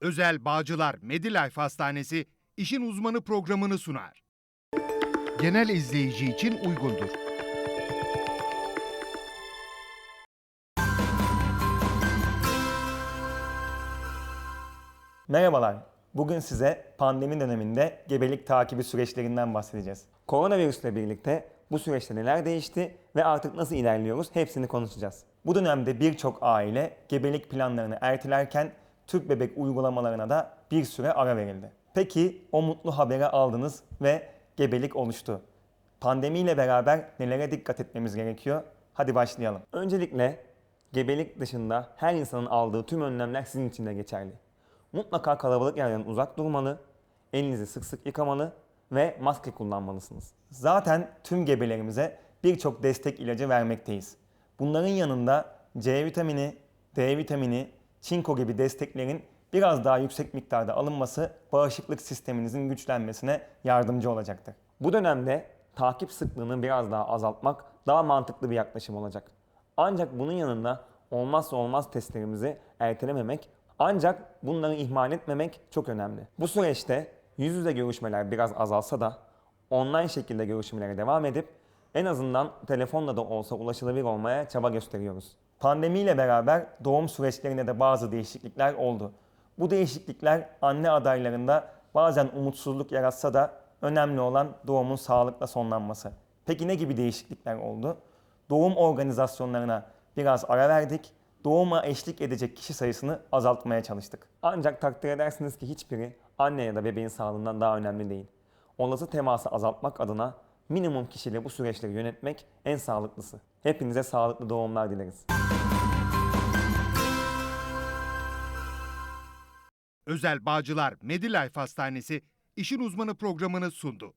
Özel Bağcılar Medilife Hastanesi işin uzmanı programını sunar. Genel izleyici için uygundur. Merhabalar. Bugün size pandemi döneminde gebelik takibi süreçlerinden bahsedeceğiz. Koronavirüsle birlikte bu süreçte neler değişti ve artık nasıl ilerliyoruz hepsini konuşacağız. Bu dönemde birçok aile gebelik planlarını ertelerken tüp bebek uygulamalarına da bir süre ara verildi. Peki o mutlu haberi aldınız ve gebelik oluştu. Pandemiyle beraber nelere dikkat etmemiz gerekiyor? Hadi başlayalım. Öncelikle gebelik dışında her insanın aldığı tüm önlemler sizin için de geçerli. Mutlaka kalabalık yerden uzak durmalı, elinizi sık sık yıkamalı ve maske kullanmalısınız. Zaten tüm gebelerimize birçok destek ilacı vermekteyiz. Bunların yanında C vitamini, D vitamini, çinko gibi desteklerin biraz daha yüksek miktarda alınması bağışıklık sisteminizin güçlenmesine yardımcı olacaktır. Bu dönemde takip sıklığını biraz daha azaltmak daha mantıklı bir yaklaşım olacak. Ancak bunun yanında olmazsa olmaz testlerimizi ertelememek ancak bunları ihmal etmemek çok önemli. Bu süreçte yüz yüze görüşmeler biraz azalsa da online şekilde görüşmelere devam edip en azından telefonla da olsa ulaşılabilir olmaya çaba gösteriyoruz. Pandemiyle beraber doğum süreçlerinde de bazı değişiklikler oldu. Bu değişiklikler anne adaylarında bazen umutsuzluk yaratsa da önemli olan doğumun sağlıkla sonlanması. Peki ne gibi değişiklikler oldu? Doğum organizasyonlarına biraz ara verdik. Doğuma eşlik edecek kişi sayısını azaltmaya çalıştık. Ancak takdir edersiniz ki hiçbiri anne ya da bebeğin sağlığından daha önemli değil. Olası teması azaltmak adına minimum kişiyle bu süreçleri yönetmek en sağlıklısı. Hepinize sağlıklı doğumlar dileriz. Özel Bağcılar Medilife Hastanesi işin uzmanı programını sundu.